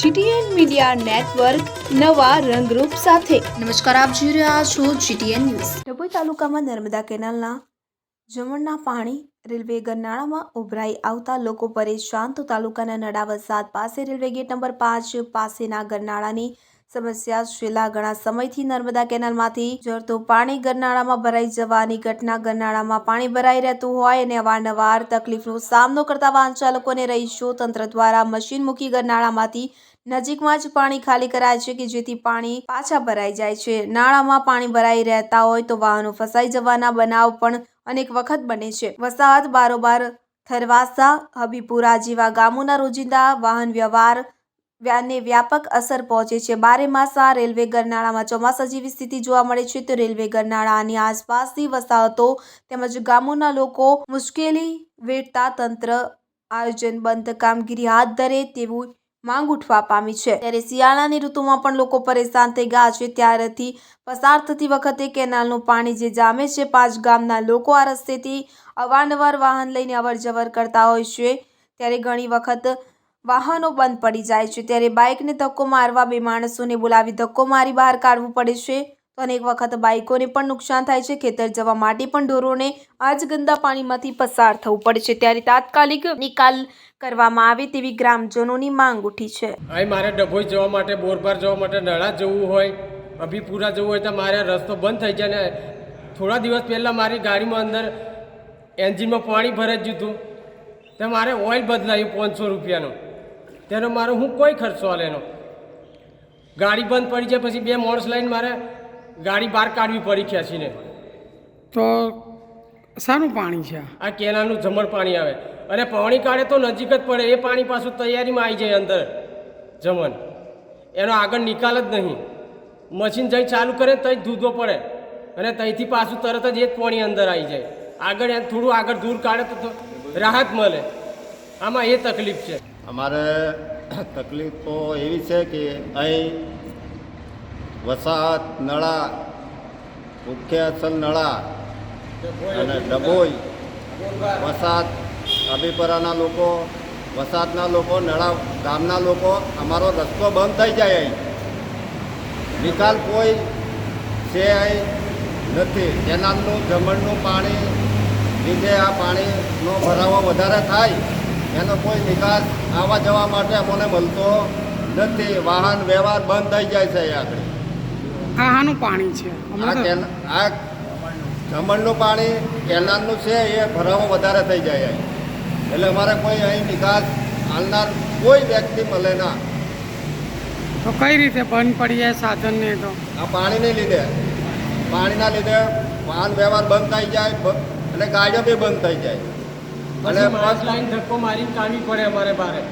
GTN media network નવા રંગરૂપ સાથે. નમસ્કાર આપ જોઈ રહ્યા છો જીટીએન ન્યૂઝ. ડભોઈ તાલુકામાં નર્મદા કેનાલના જમણના પાણી રેલવે ગરનાળામાં ઉભરાઈ આવતા લોકો પરેશાન. તો તાલુકાના નડા સાત પાસે રેલવે ગેટ નંબર પાંચ પાસેના ગરનાળાની સમસ્યા છેલ્લા ઘણા સમયથી નર્મદા કેનાલમાંથી ઝરતું પાણી ગરનાળામાં ભરાઈ જવાની ઘટના ગરનાળામાં પાણી ભરાઈ રહેતું હોય અને અવારનવાર તકલીફનો સામનો કરતા વાહન ચાલકોને રહીશો તંત્ર દ્વારા મશીન મૂકી ગરનાળામાંથી નજીકમાં જ પાણી ખાલી કરાય છે કે જેથી પાણી પાછા ભરાઈ જાય છે. નાળામાં પાણી ભરાઈ રહેતા હોય તો વાહનો ફસાઈ જવાના બનાવ પણ અનેક વખત બને છે. વસાહત બારોબાર થરવાસા, હબીપુરા જેવા ગામોના રોજિંદા વાહન વ્યવહાર વ્યાને વ્યાપક અસર પહોંચે છે. બારે માસ રેલવે ગરનાળામાં ચોમાસા જેવી સ્થિતિ જોવા મળે છે તો રેલવે ગરનાળાની આસપાસની વસાહતો તેમજ ગામોના લોકો મુશ્કેલી વેઠતા તંત્ર આયોજન બંધ કામગીરી હાથ ધરે તેવું માંગ ઉઠવા પામી છે. ત્યારે શિયાળાની ઋતુમાં પણ લોકો પરેશાન થઈ ગયા છે. ત્યારથી પસાર થતી વખતે કેનાલનું પાણી જે જામે છે પાંચ ગામના લોકો આ રસ્તેથી અવારનવાર વાહન લઈને અવર જવર કરતા હોય છે. ત્યારે ઘણી વખત વાહનો બંધ પડી જાય છે. ત્યારે બાઇકને ધક્કો મારવા બે માણસોને બોલાવી ધક્કો મારી બહાર કાઢવું પડે છે. તો અનેક વખત બાઇકોને પણ નુકસાન થાય છે. ખેતર જવા માટે પણ ઢોરોને આ જ ગંદા પાણીમાંથી પસાર થવું પડે છે. ત્યારે તાત્કાલિક નિકાલ કરવામાં આવે તેવી ગ્રામજનોની માંગ ઉઠી છે. અહીં મારે ડભોઈ જવા માટે બોરપાર જવા માટે નળા જવું હોય, અભીપુરા જવું હોય, તો મારે રસ્તો બંધ થઈ જાય ને થોડા દિવસ પહેલાં મારી ગાડીમાં અંદર એન્જિનમાં પાણી ભરાઈ ગયું હતું. તો મારે ઓઇલ બદલાયું પાંચસો રૂપિયાનું. તેનો મારો હું કોઈ ખર્ચો લેનો ગાડી બંધ પડી જાય પછી બે માણસ લઈને મારે ગાડી બહાર કાઢવી પડી ખેંચીને. તો શાનું પાણી છે? આ? કેનાલનું જમણ પાણી આવે. અને પાણી કાઢે તો નજીક જ પડે એ પાણી પાછું તૈયારીમાં આવી જાય અંદર. જમણ. એનો આગળ નિકાલ જ નહીં. મશીન જઈ ચાલુ કરે તો જ દૂધો પડે. અને ત્યાંથી પાછું તરત જ એ જ પાણી અંદર આવી જાય. આગળ એને થોડું આગળ દૂર કાઢે તો રાહત મળે. આમાં એ તકલીફ છે. અમારે તકલીફ તો એવી છે કે અહીં વસાહત, નળા મુખ્ય અસલ નળા અને ડભોઈ, વસાહત, અભિપરાના લોકો, વસાહતના લોકો, નળા ગામના લોકો, અમારો રસ્તો બંધ થઈ જાય અહીં. નિકાલ કોઈ છે અહીં નથી. કેનાલનું જમણનું પાણી લીધે આ પાણીનો ભરાવો વધારે થાય. એનો કોઈ નિકાસ આવવા જવા માટે અમને મળતો નથી. વાહન વ્યવહાર બંધ થઈ જાય છે આગળ. આ પાણી છે? આ જમણનું પાણી કેનાલનું છે એ ભરાવો વધારે થઈ જાય એટલે અમારે કોઈ અહીં નિકાસ હાલનાર કોઈ વ્યક્તિ મળે ના. તો કઈ રીતે બંધ પડી જાય સાધનને તો? આ પાણીને લીધે. પાણીના લીધે વાહન વ્યવહાર બંધ થઈ જાય અને ગાડીઓ બી બંધ થઈ જાય. અને પાંચ લાઈન ધક્કો મારીને કાઢવી પડે અમારે બારે.